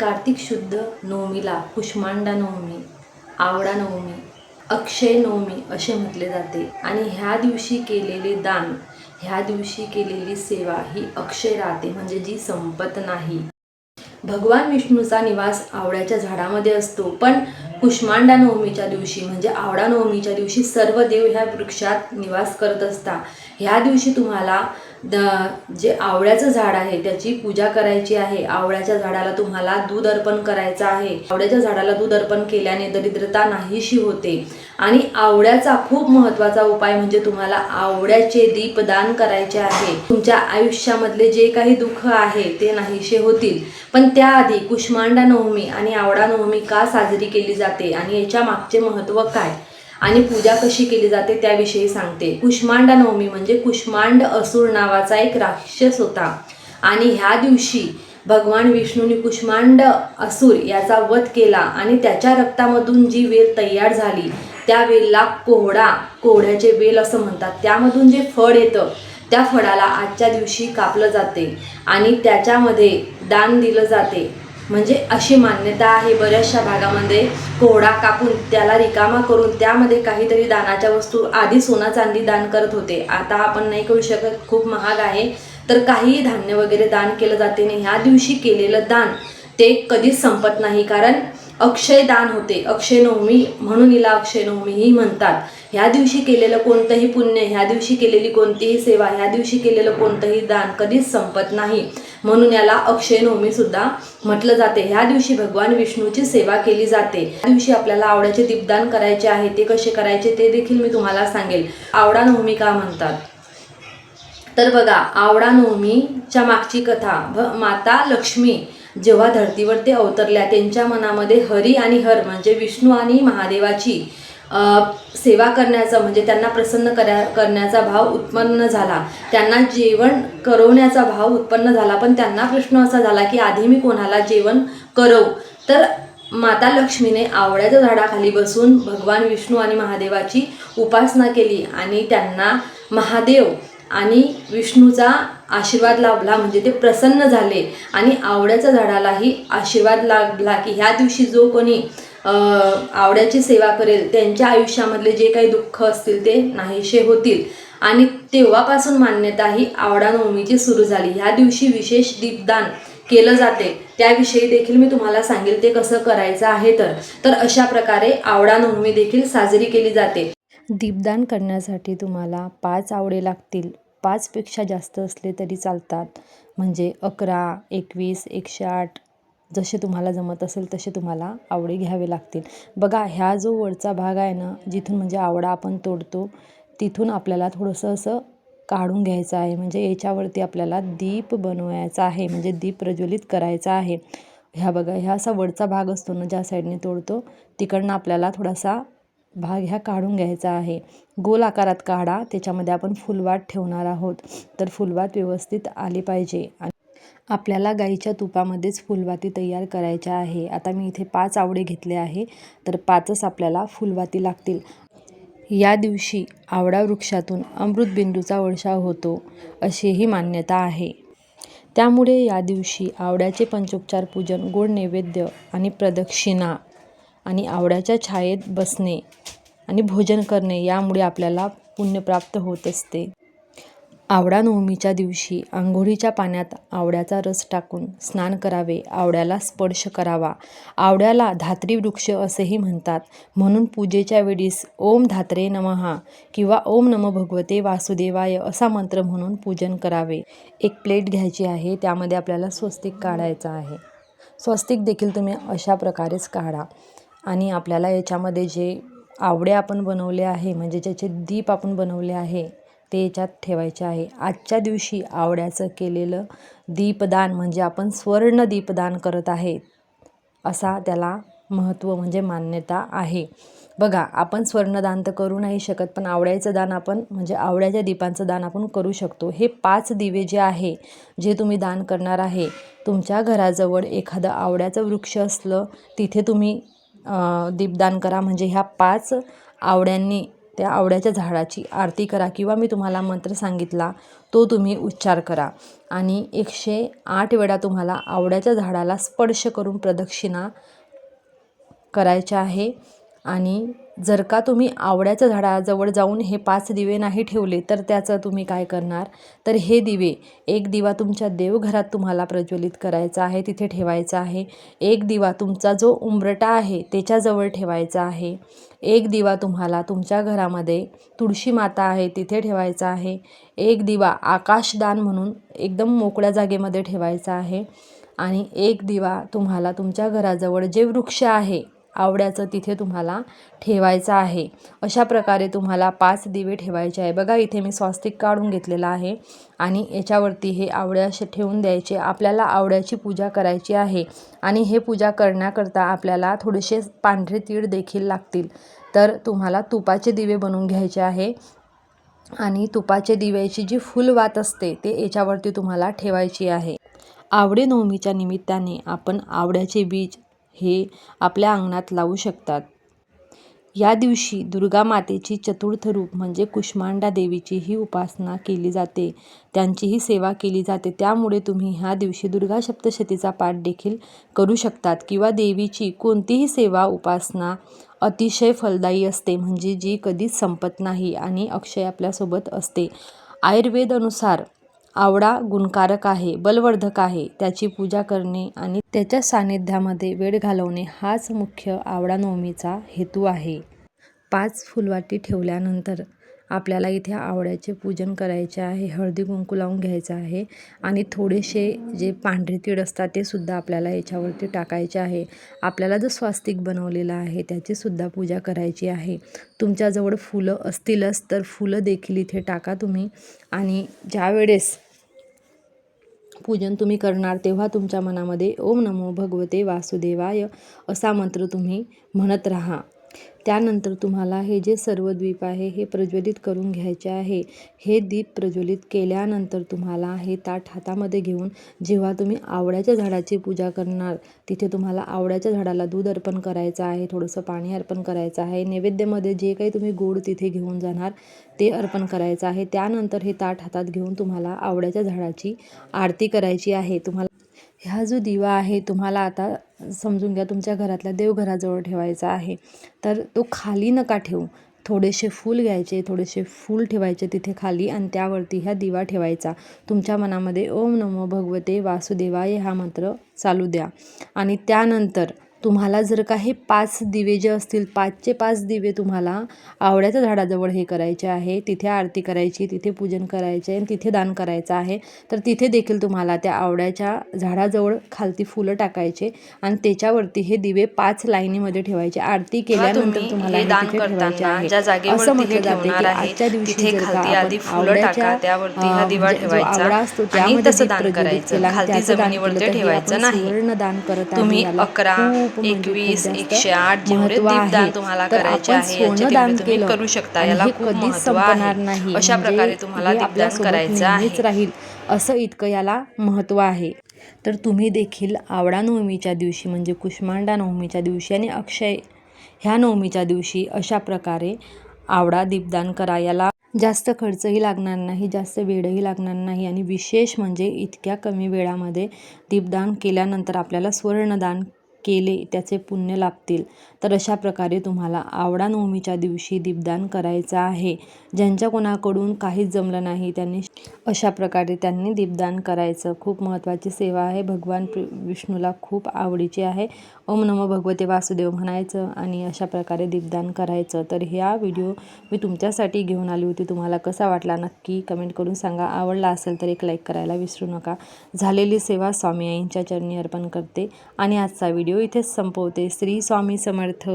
कार्तिक शुद्ध नवमीला कुष्मांडा नवमी आवडा नवमी अक्षय नवमी असे म्हटले जाते. आणि ह्या दिवशी केलेले दान ह्या दिवशी केलेली सेवा ही अक्षय राहते म्हणजे जी संपत नाही. भगवान विष्णूचा निवास आवड्याच्या झाडामध्ये असतो पण कुष्मांडा नवमीच्या दिवशी म्हणजे आवडा नवमीच्या दिवशी सर्व देव ह्या वृक्षात निवास करत असता ह्या दिवशी तुम्हाला द जे आवळ्याचं झाड आहे त्याची पूजा करायची आहे. आवळ्याच्या झाडाला तुम्हाला दूध अर्पण करायचं आहे. आवळ्याच्या झाडाला दूध अर्पण केल्याने दरिद्रता नाहीशी होते. आणि आवळ्याचा खूप महत्त्वाचा उपाय म्हणजे तुम्हाला आवळ्याचे दीपदान करायचे आहे. तुमच्या आयुष्यामधले जे काही दुःख आहे ते नाहीसे होतील. पण त्याआधी कुष्मांडा नवमी आणि आवडा नवमी का साजरी केली जाते आणि याच्या मागचे महत्त्व काय? आणि पूजा कशी केली जाते त्याविषयी सांगते. कुष्मांडा नवमी म्हणजे कुष्मांड असुर नावाचा एक राक्षस होता. आणि ह्या दिवशी भगवान विष्णूने कुष्मांड असुर याचा वध केला आणि त्याच्या रक्तामधून जी वेल तयार झाली त्या वेलला कोहडा कोहड्याचे वेल असं म्हणतात. त्यामधून जे फळ येतं त्या फळाला आजच्या दिवशी कापलं जाते आणि त्याच्यामध्ये दान दिलं जाते. म्हणजे अशी मान्यता आहे बऱ्याचशा भागामध्ये. कोहडा कापून त्याला रिकामा करून त्यामध्ये काहीतरी दानाच्या वस्तू आधी सोना चांदी दान करत होते. आता आपण नाही करू शकत खूप महाग आहे. तर काही धान्य वगैरे दान केलं जाते नाही ह्या दिवशी केलेलं दान ते कधीच संपत नाही. कारण अक्षय दान होते. अक्षय नवमी म्हणून हिला अक्षय नवमीही म्हणतात. ह्या दिवशी केलेलं कोणतंही पुण्य ह्या दिवशी केलेली कोणतीही सेवा ह्या दिवशी केलेलं कोणतंही दान कधीच संपत नाही. म्हणून याला अक्षय नवमी सुद्धा म्हटलं जाते. ह्या दिवशी भगवान विष्णूची सेवा केली जाते. या दिवशी आपल्याला आवड्याचे दीपदान करायचे आहे ते कसे करायचे ते देखील मी तुम्हाला सांगेल. आवडा नवमी का म्हणतात? तर बघा आवडा नवमीच्या मागची कथा भ माता लक्ष्मी जेव्हा धर्तीवरती अवतरल्या त्यांच्या मनामध्ये हरी आणि हर म्हणजे विष्णू आणि महादेवाची सेवा करण्याचा म्हणजे त्यांना प्रसन्न करा करण्याचा भाव उत्पन्न झाला. त्यांना जेवण करवण्याचा भाव उत्पन्न झाला. पण त्यांना प्रश्न असा झाला की आधी मी कोणाला जेवण करव? तर माता लक्ष्मीने आवळ्याच्या झाडाखाली बसून भगवान विष्णू आणि महादेवाची उपासना केली आणि त्यांना महादेव आणि विष्णूचा आशीर्वाद लाभला म्हणजे ते प्रसन्न झाले. आणि आवड्याच्या झाडालाही आशीर्वाद लाभला की ह्या दिवशी जो कोणी आवड्याची सेवा करेल त्यांच्या आयुष्यामधले जे काही दुःख असतील ते नाहीसे होतील. आणि तेव्हापासून मान्यता ही आवडा नवमीची सुरू झाली. ह्या दिवशी विशेष दीपदान केलं जाते. त्याविषयी देखील मी तुम्हाला सांगेल ते कसं करायचं आहे तर. तर अशा प्रकारे आवडा नवमी देखील साजरी केली जाते. दीपदान करण्यासाठी तुम्हाला पाच आवडे लागतील. पाचपेक्षा जास्त असले तरी चालतात. म्हणजे अकरा एकवीस एकशे आठ जसे तुम्हाला जमत असेल तसे तुम्हाला आवडे घ्यावे लागतील. बघा ह्या जो वरचा भाग आहे ना जिथून म्हणजे आवडा आपण तोडतो तिथून आपल्याला थोडंसं असं काढून घ्यायचं आहे. म्हणजे याच्यावरती आपल्याला दीप बनवायचा आहे म्हणजे दीप प्रज्वलित करायचा आहे. ह्या बघा ह्या असा वरचा भाग असतो ना ज्या साईडने तोडतो तिकडनं आपल्याला थोडासा भाग ह्या काढून घ्यायचा आहे. गोल आकारात काढा त्याच्यामध्ये आपण फुलवात ठेवणार आहोत. तर फुलवात व्यवस्थित आली पाहिजे आणि आपल्याला गाईच्या तुपामध्येच फुलवाती तयार करायच्या आहे. आता मी इथे पाच आवडे घेतले आहे तर पाचच आपल्याला फुलवाती लागतील. या दिवशी आवडा वृक्षातून अमृतबिंदूचा वर्षाव होतो अशीही मान्यता आहे. त्यामुळे या दिवशी आवड्याचे पंचोपचार पूजन गोड नैवेद्य आणि प्रदक्षिणा आणि आवड्याच्या छायेत बसणे आणि भोजन करणे यामुळे आपल्याला पुण्य प्राप्त होत असते. आवडा नवमीच्या दिवशी आंघोळीच्या पाण्यात आवड्याचा रस टाकून स्नान करावे आवड्याला स्पर्श करावा. आवड्याला धात्री वृक्ष असेही म्हणतात. म्हणून पूजेच्या वेळीस ओम धात्रे नमहा किंवा ओम नम भगवते वासुदेवाय असा मंत्र म्हणून पूजन करावे. एक प्लेट घ्यायची आहे त्यामध्ये आपल्याला स्वस्तिक काढायचं आहे. स्वस्तिक देखील तुम्ही अशा प्रकारेच काढा. आणि आपल्याला याच्यामध्ये जे आवडे आपण बनवले आहे म्हणजे ज्याचे दीप आपण बनवले आहे ते याच्यात ठेवायचे आहे. आजच्या दिवशी आवड्याचं केलेलं दीपदान म्हणजे आपण स्वर्ण दीपदान करत आहे असा त्याला महत्त्व म्हणजे मान्यता आहे. बघा आपण स्वर्णदान तर करू नाही शकत पण आवड्याचं दान आपण म्हणजे आवड्याच्या दीपांचं दान आपण करू शकतो. हे पाच दिवे जे आहे जे तुम्ही दान करणार आहे तुमच्या घराजवळ एखादं आवड्याचं वृक्ष असलं तिथे तुम्ही दीपदान करा. म्हणजे ह्या पाच आवड्यांनी त्या आवड्याच्या झाडाची आरती करा किंवा मी तुम्हाला मंत्र सांगितला तो तुम्ही उच्चार करा. आणि एकशे आठ वेळा तुम्हाला आवड्याच्या झाडाला स्पर्श करून प्रदक्षिणा करायच्या आहे. आणि जर का तुम्ही आवड्याच्या झाडाजवळ जाऊन हे पाच दिवे नाही ठेवले तर त्याचं तुम्ही काय करणार? तर हे दिवे एक दिवा तुमच्या देवघरात तुम्हाला प्रज्वलित करायचा आहे तिथे ठेवायचा आहे. एक दिवा तुमचा जो उंबरटा आहे त्याच्याजवळ ठेवायचा आहे. एक दिवा तुम्हाला तुमच्या घरामध्ये तुळशी माता आहे तिथे ठेवायचा आहे. एक दिवा आकाशदान म्हणून एकदम मोकळ्या जागेमध्ये ठेवायचा आहे. आणि एक दिवा तुम्हाला तुमच्या घराजवळ जे वृक्ष आहे आवड्याचं तिथे तुम्हाला ठेवायचं आहे. अशा प्रकारे तुम्हाला पाच दिवे ठेवायचे आहे. बघा इथे मी स्वास्तिक काढून घेतलेला आहे आणि याच्यावरती हे आवड्या असे ठेवून द्यायचे. आपल्याला आवड्याची पूजा करायची आहे आणि हे पूजा करण्याकरता आपल्याला थोडेसे पांढरे तीळ देखील लागतील. तर तुम्हाला तुपाचे दिवे बनवून घ्यायचे आहे आणि तुपाचे दिव्याची जी फुलवात असते ते याच्यावरती तुम्हाला ठेवायची आहे. आवडे नवमीच्या निमित्ताने आपण आवड्याचे बीज हे आपल्या अंगणात लावू शकतात. या दिवशी दुर्गा मातेची चतुर्थ रूप म्हणजे कुष्मांडा देवीचीही उपासना केली जाते. त्यांचीही सेवा केली जाते. त्यामुळे तुम्ही ह्या दिवशी दुर्गा सप्तशतीचा पाठ देखील करू शकतात किंवा देवीची कोणतीही सेवा उपासना अतिशय फलदायी असते. म्हणजे जी कधीच संपत नाही आणि अक्षय आपल्यासोबत असते. आयुर्वेदानुसार आवडा गुणकारक आहे बलवर्धक आहे त्याची पूजा करणे आणि त्याच्या सानिध्यामध्ये वेळ घालवणे हाच मुख्य आवडा नवमीचा हेतू आहे. पाच फुलवाटी ठेवल्यानंतर आपल्याला इथे आवड्याचे पूजन करायचे आहे हळदी कुंकू लावून घ्यायचं आहे आणि थोडेसे जे पांढरे तीळ असतात ते सुद्धा आपल्याला याच्यावरती टाकायचे आहे. आपल्याला जो स्वास्तिक बनवलेला आहे त्याची सुद्धा पूजा करायची आहे. तुमच्याजवळ फुलं असतीलच तर फुलं देखील इथे टाका तुम्ही. आणि ज्यावेळेस पूजन तुम्ही करणार तेव्हा तुमच्या मनामध्ये ओम नमो भगवते वासुदेवाय असा मंत्र तुम्ही म्हणत राहा. त्यानंतर तुम्हाला हे जे सर्व द्वीप आहे हे प्रज्वलित करून घ्यायचे आहे. हे दीप प्रज्वलित केल्यानंतर तुम्हाला हे ताट हातामध्ये घेऊन जेव्हा तुम्ही आवड्याच्या झाडाची पूजा करणार तिथे तुम्हाला आवड्याच्या झाडाला दूध अर्पण करायचं आहे थोडंसं पाणी अर्पण करायचं आहे. नैवेद्यामध्ये जे काही तुम्ही गोड तिथे घेऊन जाणार ते अर्पण करायचं आहे. त्यानंतर हे ताट हातात घेऊन तुम्हाला आवड्याच्या झाडाची आरती करायची आहे. तुम्हाला ह्या जो दिवा आहे तुम्हाला आता समजून घ्या तुमच्या घरातल्या देवघराजवळ ठेवायचा आहे. तर तो खाली नका ठेवू. थोडेसे फूल घ्यायचे थोडेसे फूल ठेवायचे तिथे खाली आणि त्यावरती ह्या दिवा ठेवायचा. तुमच्या मनामध्ये ओम नमो भगवते वासुदेवाय हा मंत्र चालू द्या. आणि त्यानंतर तुम्हाला जर का हे पाच दिवे जे असतील पाचचे पाच दिवे तुम्हाला आवड्याच्या झाडाजवळ हे करायचे आहे तिथे आरती करायची तिथे पूजन करायचे आणि तिथे दान करायचं आहे तर तिथे देखील तुम्हाला त्या आवड्याच्या झाडाजवळ खालती फुलं टाकायचे आणि त्याच्यावरती हे दिवे पाच लाईनीमध्ये ठेवायचे आरती केल्यानंतर तुम्ही तुम्हाला दान ठेवायचे आहे असं म्हटलं जाते की आजच्या दिवशी जर का आपण आवड्याच्या, हा दिवा म्हणजे आवडा असतो त्यामध्ये प्रज्वलित. केला त्याचं दान केलं तर हे आपण. सुवर्ण दान करत आहे तुम्ही याला अकरा एकवीस एकशे आठ जेवढे दीपदान. तुम्हाला करायचे आहे याचे तुम्ही करू शकता याला खूप संपणार आहे. नाही अशा म्हणजे प्रकारे तुम्हाला दीपदान करायचं आहे. राहील असं इतकं याला महत्त्व आहे. तर तुम्ही देखील आवडा नवमीच्या दिवशी म्हणजे कुष्मांडा नवमीच्या दिवशी आणि अक्षय ह्या नवमीच्या दिवशी अशा प्रकारे आवडा दीपदान करा. याला जास्त खर्चही लागणार नाही जास्त वेळही लागणार नाही आणि विशेष म्हणजे इतक्या कमी वेळामध्ये दीपदान केल्यानंतर आपल्याला स्वर्णदान केले त्याचे पुण्य लाभतील. तर अशा प्रकारे तुम्हाला आवडा नवमीच्या दिवशी दीपदान करायचं आहे. ज्यांच्या कोणाकडून काहीच जमलं नाही त्यांनी अशा प्रकारे त्यांनी दीपदान करायचं. खूप महत्त्वाची सेवा आहे. भगवान विष्णूला खूप आवडीची आहे. ओम नमो भगवते वासुदेव म्हणायचं आणि अशा प्रकारे दीपदान करायचं. तर ह्या व्हिडिओ मी तुमच्यासाठी घेऊन आली होती. तुम्हाला कसा वाटला नक्की कमेंट करून सांगा. आवडला असेल तर एक लाईक करायला विसरू नका. झालेली सेवा स्वामी आईंच्या चरणी अर्पण करते. आणि आजचा व्हिडिओ व्हिडिओ इथेच संपवते. श्री स्वामी समर्थ.